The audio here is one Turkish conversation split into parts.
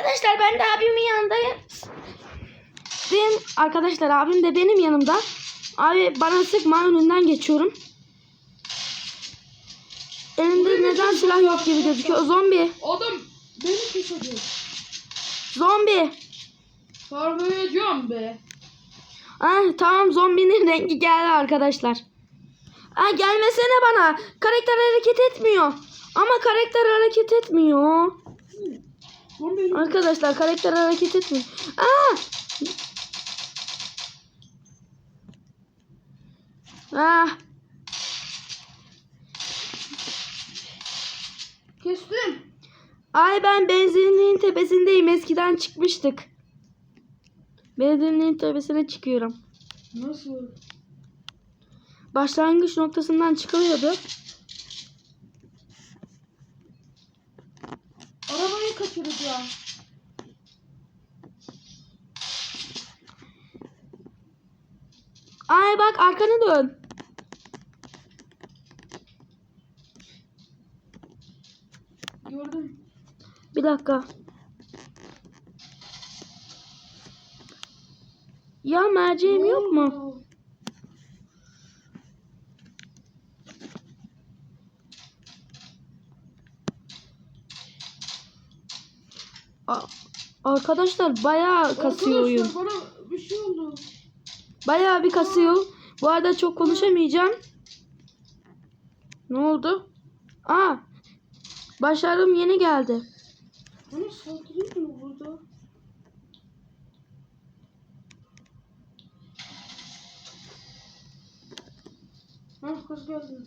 Arkadaşlar ben de abimin yanındayım. Benim arkadaşlar abim de benim yanımda. Abi bana sıkma önünden geçiyorum. Elinde neden silah yok gibi gözüküyor. Zombi. Adam beni kesecek. Zombi. Sarmayacağım be. Ah, tamam zombinin rengi geldi arkadaşlar. Ah, gelmesene bana. Karakter hareket etmiyor. Ama karakter hareket etmiyor. Arkadaşlar karakter hareket etmiyor. Aa! Ah! kestim. Ay ben benzinliğin tepesindeyim. Eskiden çıkmıştık. Benzinliğin tepesine çıkıyorum. Nasıl? Başlangıç noktasından çıkılıyordu. Arabayı kaçıracağım. Ay bak arkanı dön. Gördüm. Bir dakika. Ya merceğim yok mu? Arkadaşlar bayağı kasıyor oyun. Arkadaşlar bana bir şey oldu. Bayağı bir kasıyor. Bu arada çok konuşamayacağım. Ne oldu? Aa. Başarım yeni geldi. Bana saldırıyor mu burada? Hah kız geldi.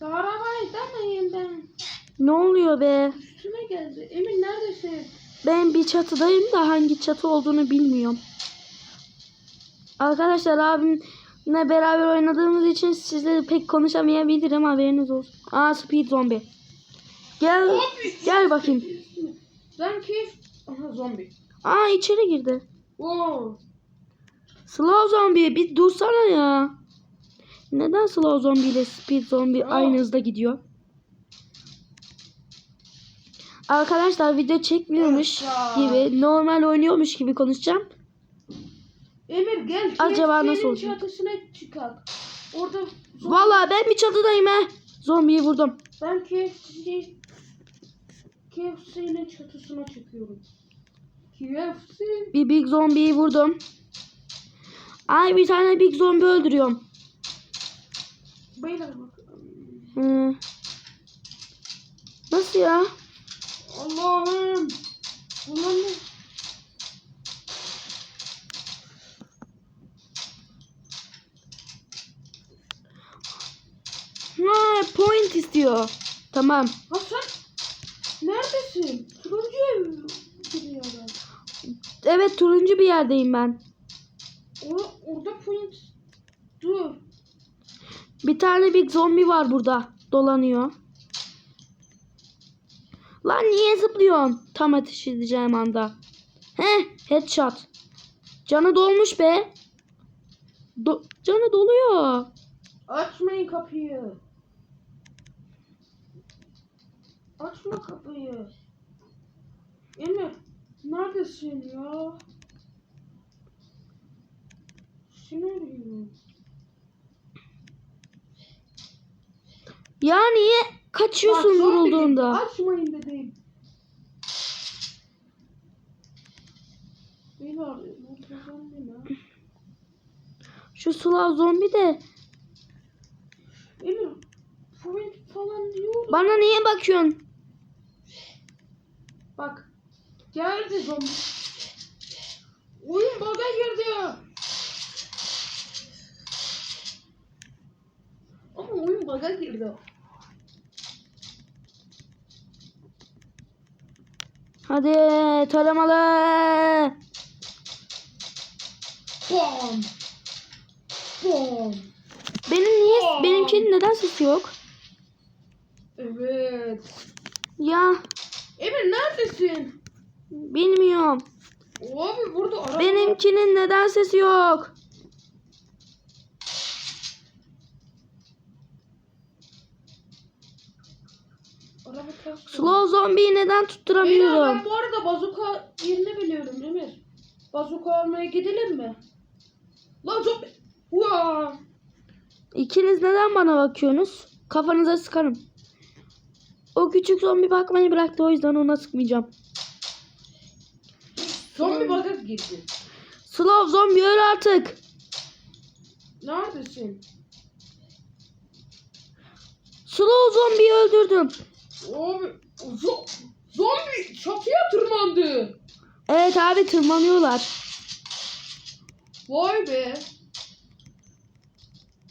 Arabayı demeyin ben. Ne oluyor be? Üstüme geldi. Emin neredesin? Ben bir çatıdayım da hangi çatı olduğunu bilmiyorum. Arkadaşlar abimle beraber oynadığımız için sizle pek konuşamayabilirim haberiniz olsun. Aa speed zombi. Gel gel bakayım. Ben keyif... Aha zombi. Aa içeri girdi. Oo. Slow zombi bir dursana ya. Neden slow zombi ile speed zombi aynı hızda gidiyor? Arkadaşlar video çekmiyormuş gibi normal oynuyormuş gibi konuşacağım. Emir gel. Acaba nasıl olacak? çatısına çıkar. Orada zombi... Vallahi ben bir çatıdayım he. Zombiyi vurdum. Ben KFC... KFC'nin çatısına çıkıyorum. KFC... Bir big zombiyi vurdum. Ay bir tane big zombi öldürüyorum. Beyler bak. Hı. Nasıl ya? Allah'ım. Ne? Ha, point istiyor. Tamam. Ha sen neredesin? Turuncu ev. Evet turuncu bir yerdeyim ben. Or orada point. Dur. Bir tane big zombi var burada. Dolanıyor. Lan niye zıplıyorsun? Tam ateş edeceğim anda. Heh headshot. Canı dolmuş be. Do- canı doluyor. Açmayın kapıyı. Açma kapıyı. Emir neredesin ya? Seni Ya niye kaçıyorsun Bak, vurulduğunda? gibi. Açmayın dedim. Şu Slav zombi de Emir falan diyor. bana niye bakıyorsun? Bak. Geldi zombi. Oyun bug'a girdi. Ama oyun bug'a girdi. Hadi taramalı. Bom. Bom. Benim niye Aa. benimkinin neden sesi yok? Evet. Ya Emir neredesin? bilmiyorum. Abi burada araba. Benimkinin neden sesi yok? Araba ters. Slow zombiyi neden tutturamıyorum? ben bu arada bazuka yerini biliyorum Emir. Bazuka almaya gidelim mi? Lan zombi. Uaa. İkiniz neden bana bakıyorsunuz? Kafanıza sıkarım. O küçük zombi bakmayı bıraktı o yüzden ona sıkmayacağım. Zombi bug'a girdi. Slow zombi öl artık. Neredesin? Slow zombiyi öldürdüm. Abi zo zombi çatıya tırmandı. Evet abi tırmanıyorlar. Vay be.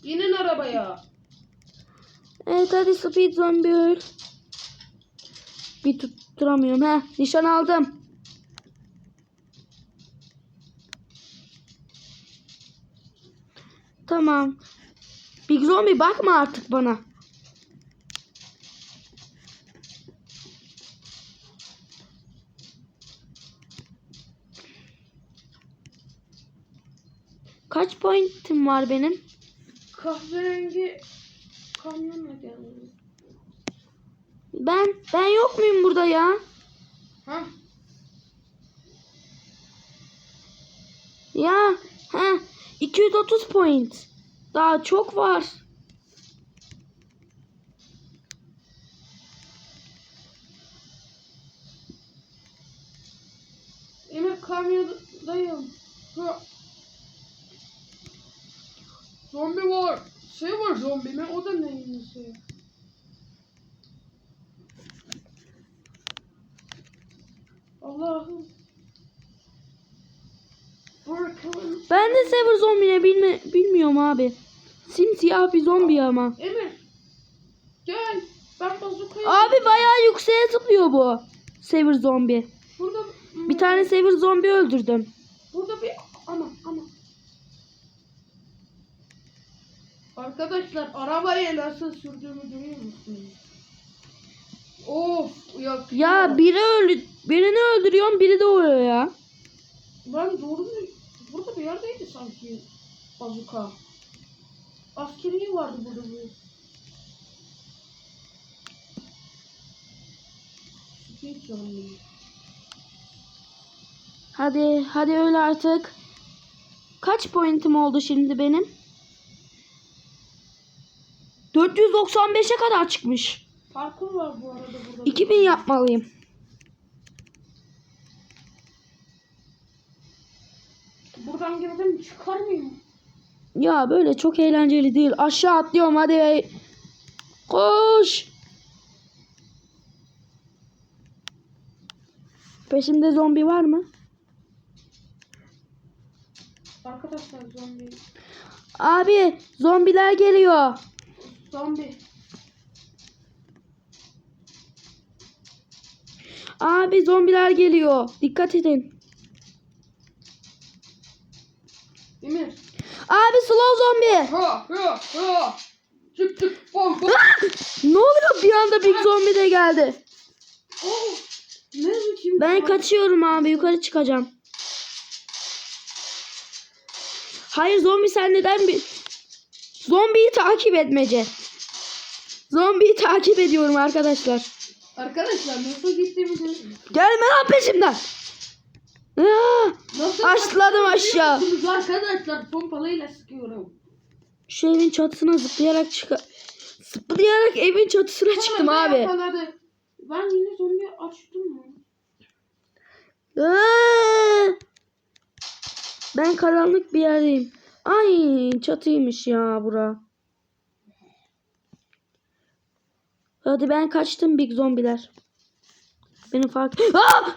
İnin arabaya. Evet hadi speed zombi öl. Bir tutturamıyorum he. Nişan aldım. Tamam. Big zombi bakma artık bana. Kaç pointim var benim? Kahverengi kamyonla geldi. Ben ben yok muyum burada ya? Ha? Ya he 230 point. Daha çok var. Nesi? Allah'ım. Ben de Sever zombi ne bilme, bilmiyorum abi. Simsiyah bir zombi ama. Emir. Gel. Ben bazukayı... Abi bayağı yükseğe zıplıyor bu. Sever zombi. Burada... Bir tane Sever zombi öldürdüm. Burada bir... Ana ana. Arkadaşlar arabayı nasıl sürdüğümü görüyor musunuz? Of ya. Ya biri öldü, birini öldürüyorum biri de oluyor ya. Ben doğru mu? Burada bir yerdeydi sanki bazuka. Askeri vardı burada zombie. Hadi hadi öl artık. Kaç pointim oldu şimdi benim? 495'e kadar çıkmış. Parkur var bu arada burada. 2000 yapmalıyım. Buradan girdim çıkar mıyım? Ya böyle çok eğlenceli değil. Aşağı atlıyorum hadi. Koş. Peşimde zombi var mı? Arkadaşlar zombi. Abi zombiler geliyor. Zombi. Abi zombiler geliyor. Dikkat edin. Emir. Abi slow zombi. Ha ha ha. Çık çık bom bom. Ne oluyor bir anda Big Zombie de geldi. Oh. Ne biçim? Ben kaçıyorum abi yukarı çıkacağım. Hayır zombi sen neden bir... Zombiyi takip etmece. Zombiyi takip ediyorum arkadaşlar. Arkadaşlar nasıl gittiğimizi Gelme lan peşimden. Açladım aşağı. Arkadaşlar pompalıyla sıkıyorum. şu evin çatısına zıplayarak çık... Zıplayarak evin çatısına çıktım Ama abi. Ben yine zombi açtım mı? Aa! Ben karanlık bir yerdeyim. Ay çatıymış ya bura. Hadi ben kaçtım big zombiler. Benim fark... Aa!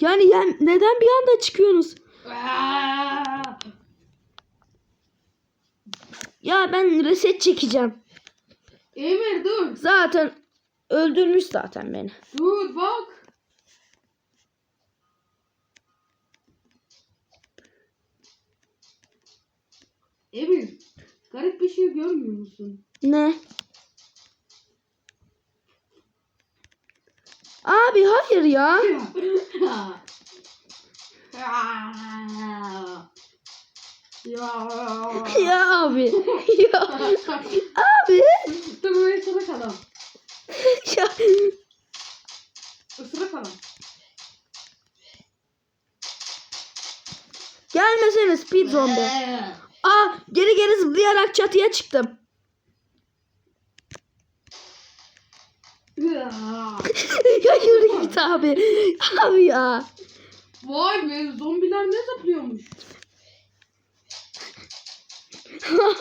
Yani yen- neden bir anda çıkıyorsunuz? Ya ben reset çekeceğim. Emir dur. Zaten öldürmüş zaten beni. Dur bak. Emir. Garip bir şey görmüyor musun? Ne? Abi hayır ya. ya. abi. ya abi. Dur böyle sana kadar. ya. Isırık falan. Gelmesene speed zombi. Aa geri geri zıplayarak çatıya çıktım. ya yürü git abi. Abi ya. Vay be zombiler ne zıplıyormuş.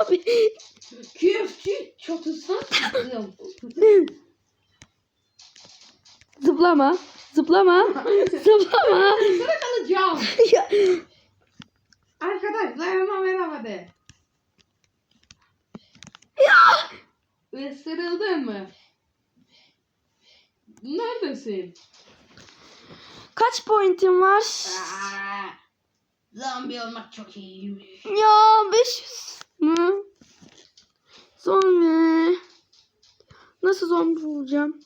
Abi. KFC çatısına zıplıyor. Zıplama. Zıplama. Zıplama. Isırık alacağım. ya. Arkadaşlarıma merhaba de. ya. Isırıldın mı? Neredesin? Kaç pointin var? Aa, zombi olmak çok iyiymiş. Ya 500 mü? Zombi. Nasıl zombi bulacağım?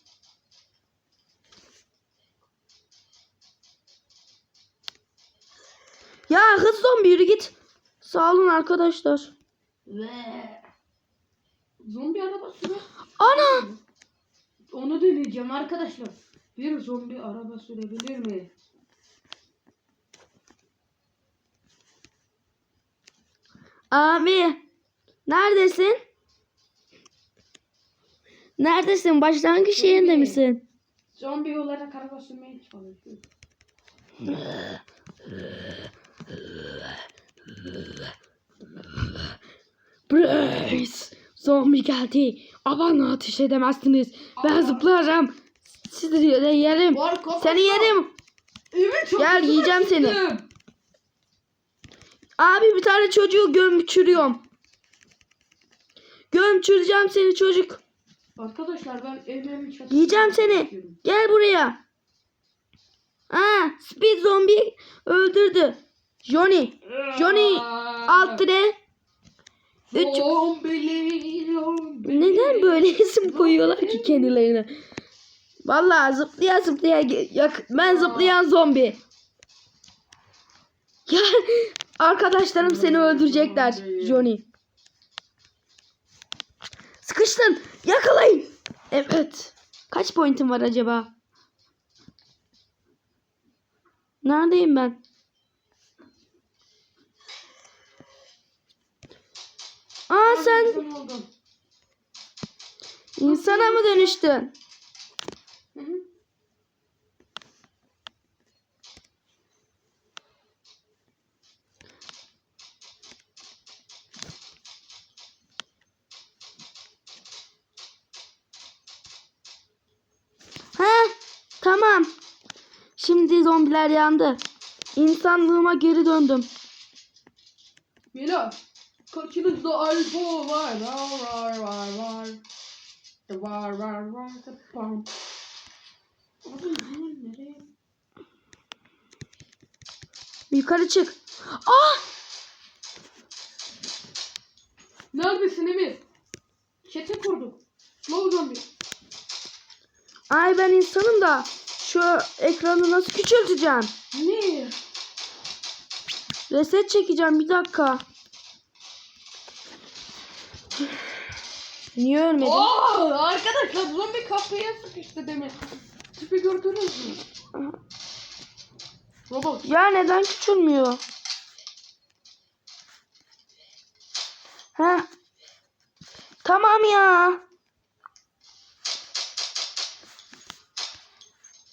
Ya hız zombi yürü git. Sağ olun arkadaşlar. Ve zombi arabası? Ana! Onu deneyeceğim arkadaşlar. Bir zombi araba sürebilir mi? Abi. Neredesin? Neredesin? Başlangıç yerinde misin? Zombi olarak araba sürmeye çalışıyorum. Brace. Zombi geldi. Bana ateş edemezsiniz. Ben Aa. zıplarım. Sizi de yerim. Var. Seni yerim. Evet çok Gel, yiyeceğim seni. Abi bir tane çocuğu gömçürüyorum. Gömçüreceğim seni çocuk. Arkadaşlar ben evlerimin çatısına Yiyeceğim seni. Gel buraya. Aa, Speed zombi öldürdü. Johnny. Johnny alt dire. Üç. Neden böyle isim koyuyorlar ki kendilerine? Vallahi zıplaya zıplaya yak ben zıplayan zombi. Ya arkadaşlarım seni öldürecekler Johnny. Sıkıştın. Yakalayın. Evet. Kaç pointim var acaba? Neredeyim ben? Aa sen İnsan oldum. insana mı dönüştün? Hı hı. He, tamam. Şimdi zombiler yandı. İnsanlığıma geri döndüm. Beyler, kaçınızda alfa var, var, var, var, var. Var, var, var, pam. Yukarı çık. Ah! Neredesin Emir? Çete kurduk. Slow zombi. Ay ben insanım da şu ekranı nasıl küçülteceğim? Ne? Reset çekeceğim bir dakika. Niye ölmedim? Oo, arkadaşlar zombi kafaya sıkıştı demek. Tipi gördünüz mü? Robot. Ya neden küçülmüyor? Heh. Tamam ya.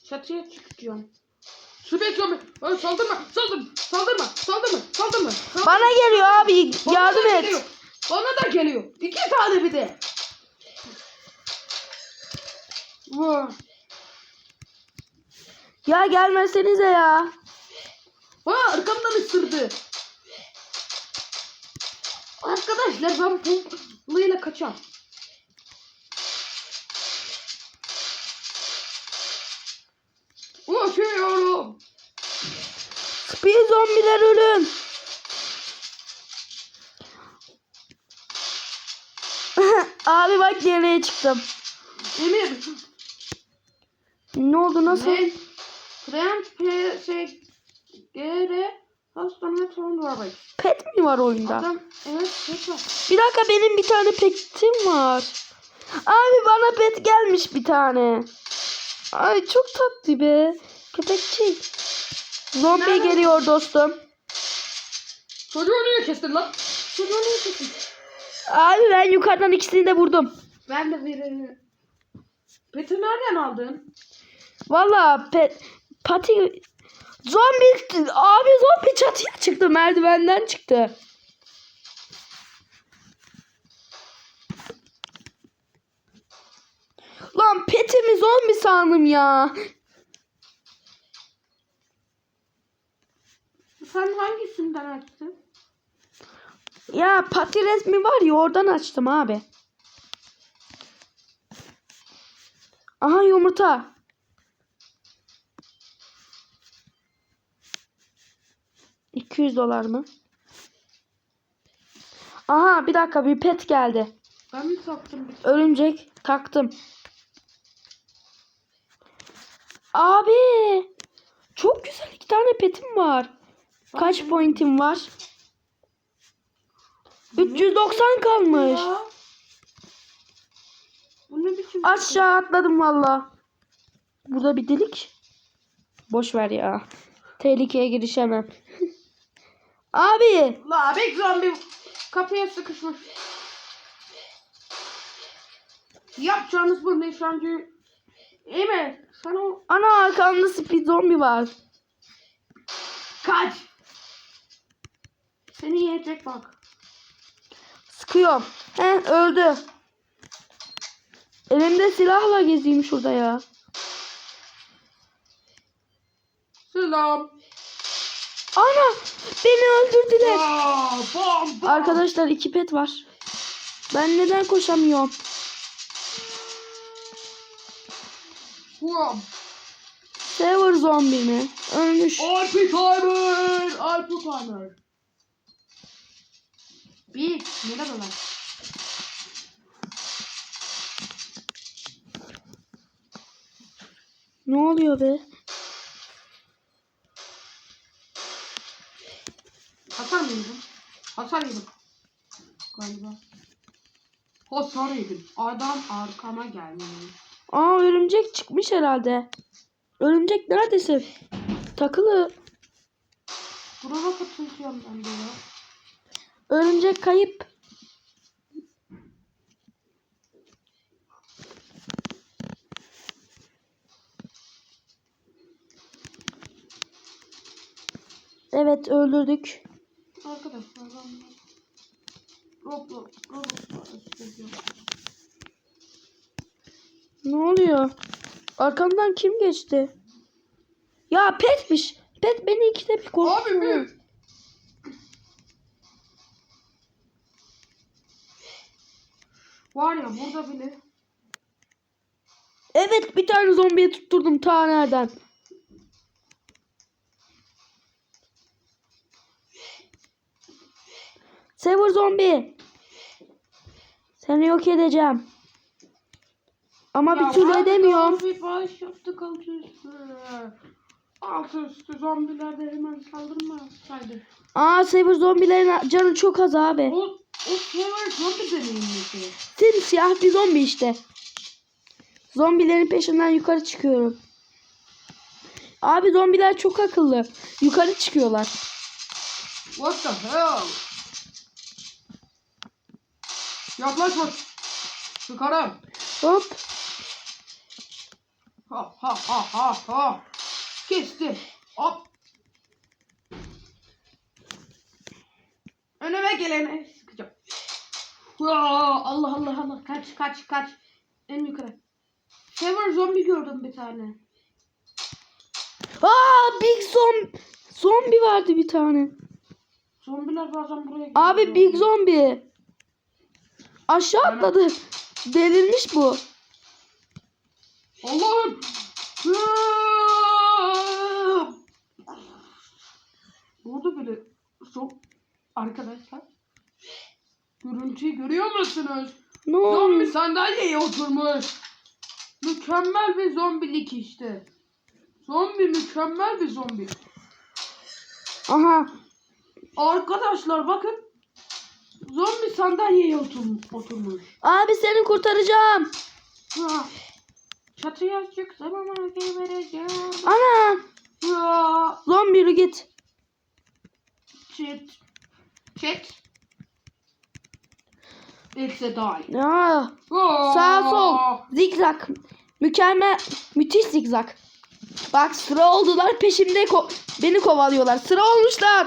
Çatıya çıkacağım. Sübek zombi. Ay, saldırma, saldırma, saldırma, saldırma, saldırma. saldırma. Bana geliyor abi. Bana Yardım da et. Geliyor. Bana da geliyor. İki tane bir de. Vay. Ya gelmesenize ya. Aa, arkamdan ısırdı. Arkadaşlar ben pompalıyla kaçam. Ulaşıyorum. Speed zombiler ölün. Abi bak geriye çıktım. Emir. Ne oldu nasıl? Ne? Krem şey G'de hastane sorun var bak. Pet mi var oyunda? Adam evet pek var. Bir dakika benim bir tane petim var. Abi bana pet gelmiş bir tane. Ay çok tatlı be. Köpekçik. Zombi Nerede? geliyor dostum. Çocuğu niye kestin lan? Çocuğu niye kestin? Abi ben yukarıdan ikisini de vurdum. Ben de birini. Peti nereden aldın? Valla pati zombi abi zombi çatıya çıktı merdivenden çıktı. Lan petimi zombi sandım ya. Sen hangisinden açtın? Ya pati resmi var ya oradan açtım abi. Aha yumurta. ...200 dolar mı? Aha bir dakika bir pet geldi. Ben mi taktım? Örümcek taktım. Abi çok güzel iki tane petim var. Kaç pointim var? 390 kalmış. Ya. Bu ne biçim? Aşağı atladım valla. Burada bir delik. Boş ver ya. Tehlikeye girişemem. Abi La bek zombi kapıya sıkışmış. Yapacağınız bu nişancı. İyi mi? Sen o ana arkamda speed zombi var. kaç. Seni yiyecek bak. Sıkıyorum. He öldü. Elimde silahla gezeyim şurada ya. Selam. Ana beni öldürdüler. Aa, bom, bom. Arkadaşlar iki pet var. Ben neden koşamıyorum? Bom. Sever zombi mi? Ölmüş. Alpi Timer. Alpi Timer. Bir. Merhabalar. Ne oluyor be? Hasar yedim. Galiba. Hasar yedim. Adam arkama gelmeli. Aa örümcek çıkmış herhalde. Örümcek neredesin? Takılı. Burada katılacağım ben de ya. Örümcek kayıp. Evet öldürdük. Arkadaşlar ben Roblox, Roblox. Ne oluyor? Arkamdan kim geçti? Ya petmiş. Pet beni ikide bir korktu. Abi bir. Var ya burada bile Evet bir tane zombiye tutturdum ta nereden. Sever zombi. Seni yok edeceğim. Ama Ya bir türlü edemiyorum. Bir bağış yaptık altı üstü. Altı üstü zombiler de hemen saldırmasaydı. Aa Sever zombilerin canı çok az abi. O, o sever zombi deneyimlisi. Simsiyah bir zombi işte. Zombilerin peşinden yukarı çıkıyorum. Abi zombiler çok akıllı. Yukarı çıkıyorlar. What the hell? Yaklaşma. Sıkarım. Hop. Ha ha ha ha ha. Kestim. Hop. Önüme gelene sıkacağım. Allah Allah Allah. Kaç kaç kaç. En yukarı. Sever zombi gördüm bir tane. Aa Big Zom zombi vardı bir tane. Zombiler bazen buraya Abi geliyor. Big Zombi. Aşağı atladı. Delirmiş bu. Allah'ım. Burada böyle çok arkadaşlar. Görüntüyü görüyor musunuz? Ne Zombi oluyor? sandalyeye oturmuş. Mükemmel bir zombilik işte. Zombi mükemmel bir zombi. Aha. Arkadaşlar bakın. Zombi sandalyeye otur- oturmuş. Abi seni kurtaracağım. Ah. Çatıya çıksam ama gebereceğim. Ana. Ya. Zombi yürü git. Shit. Shit. It's a die. Ya. Oh. Sağ sol. Zigzag. Mükemmel. Müthiş zigzag. Bak sıra oldular peşimde ko- beni kovalıyorlar. Sıra olmuşlar.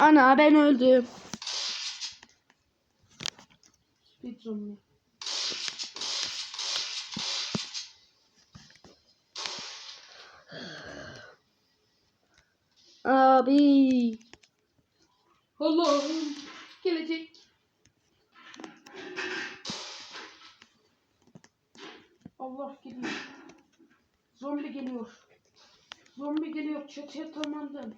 Ana ben öldüm. Speed zombi. Abi. Allah'ım. Gelecek. Allah geliyor. Zombi geliyor. Zombi geliyor. Çatıya tırmandım.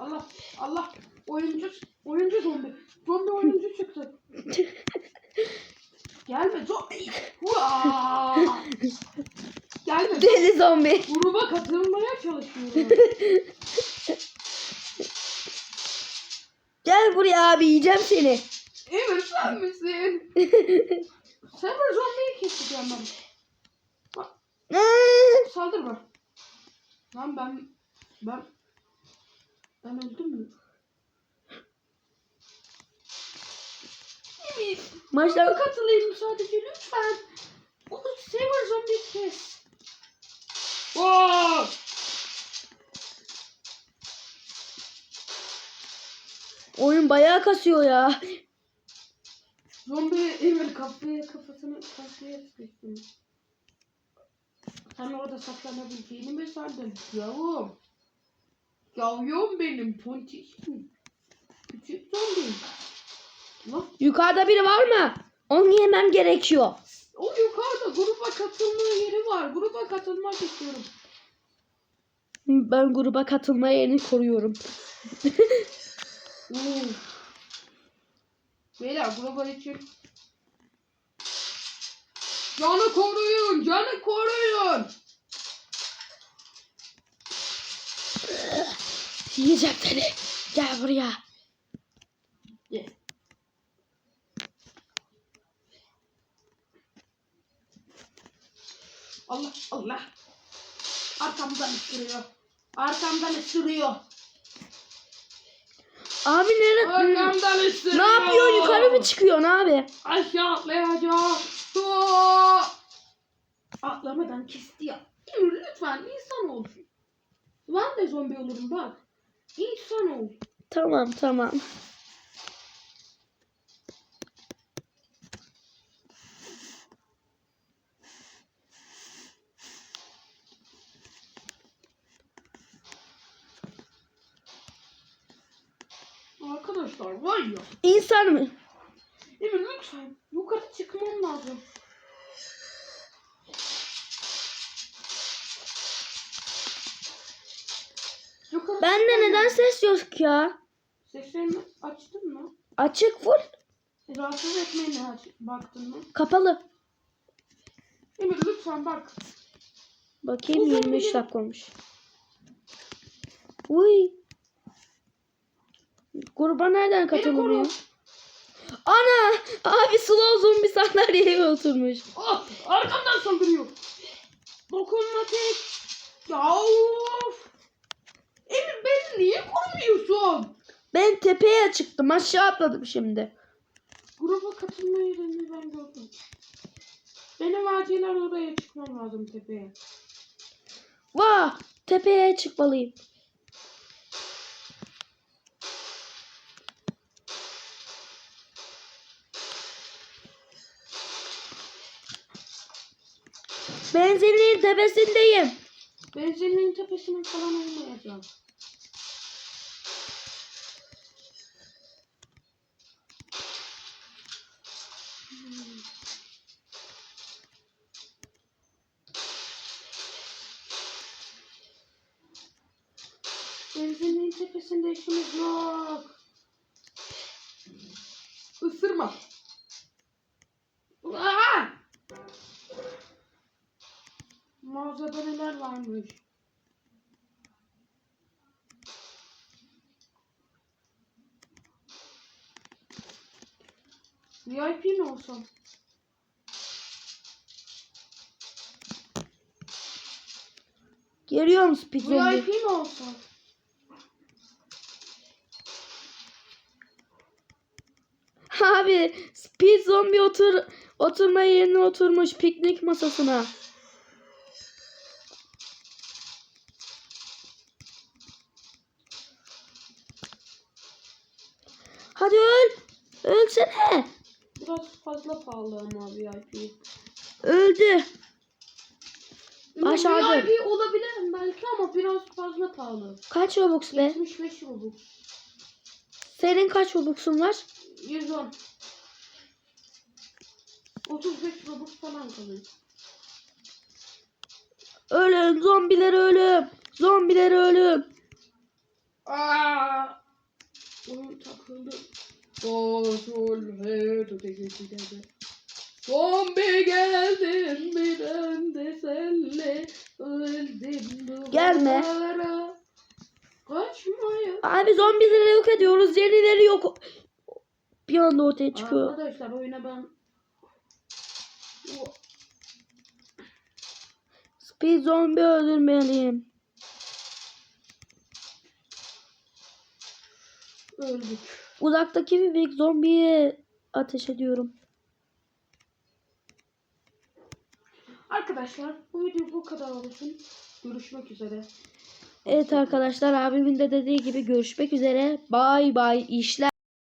Allah. Allah. Oyuncu. Oyuncu zombi. Zombi oyuncu çıktı. Gelme zombi. Gelme. Deli zombi. Gruba katılmaya çalışıyorum. Gel buraya abi yiyeceğim seni. Emir sen misin? Cyber zombiyi keseceğim ben. Saldırma. Lan ben... Ben... Ben öldüm mü? Emir, Maçlar katılayım sadece lütfen. O Cyber zombi kes. Oo! oyun bayağı kasıyor ya. Zombi Emir kafaya kafasını kafaya sıkıştırmış. Sen orada saklanabileceğini mi sandın? Yavrum. Yavrum benim tontişim. Küçük zombi. Yukarıda biri var mı? Onu yemem gerekiyor. o yukarıda gruba katılma yeri var. Gruba katılmak istiyorum. Ben gruba katılma yerini koruyorum. Oo. Beyler gruba için. Canı koruyun, canı koruyun. Yiyeceğim seni. Gel buraya. Allah Allah. Arkamdan ısırıyor. Arkamdan ısırıyor. Abi nere? Arkamdan ısırıyor. Ne yapıyor? Yukarı mı çıkıyorsun abi? Aşağı atlayacağım. Aa! Atlamadan kesti ya. Lütfen insan ol. Ben de zombi olurum bak. İnsan ol. Tamam tamam. Arkadaşlar var ya. İnsan mı? Emir lütfen yukarı çıkmam lazım. Yukarı Bende çıkmam neden ses yok ya? Seslerini açtın mı? Açık full. Rahatsız etmeyene aç. Baktın mı? Kapalı. Emir lütfen bak. Bakayım Uzun 23 bir- dakika olmuş. Uy. Gruba nereden katılıyor? Ana! Abi slow zombi sandalyeye oturmuş. Ah! Arkamdan saldırıyor. Dokunma tek. Ya of! Emir beni niye korumuyorsun? Ben tepeye çıktım. Aşağı atladım şimdi. Gruba katılma yerini ben gördüm. Benim acilen oraya çıkmam lazım tepeye. Vah! Tepeye çıkmalıyım. Benzinliğin tepesindeyim. Benzinliğin tepesine falan olmayacağım. Benzinliğin tepesinde işimiz yok. Isırma. Aa! Mağazada neler varmış? Olsam? Geliyorum speed zombi. VIP mi olsam? Abi speed zombi otur oturma yerine oturmuş piknik masasına. Hadi öl. Ölsene. Biraz fazla pahalı ama VIP. Öldü. Başardım. VIP olabilirim belki ama biraz fazla pahalı. Kaç Robux be? 75 Robux. Senin kaç Robux'un var? 110. 35 Robux falan kalıyor. Ölüm zombiler ölüm. Zombiler ölüm. Aa! Oyun takıldı. Do, sol, re, do, de, de, de, de. Zombi geldin mi ben de senle öldüm. Gelme. Kaçmaya. Abi zombileri yok ediyoruz. Yenileri yok. Bir anda ortaya çıkıyor. Arkadaşlar oyuna ben O- zombi öldürmeliyim. öldük. Uzaktaki bir big zombiye ateş ediyorum. Arkadaşlar bu video bu kadar olsun. Görüşmek üzere. Evet arkadaşlar abimin de dediği gibi görüşmek üzere. Bay bay işler.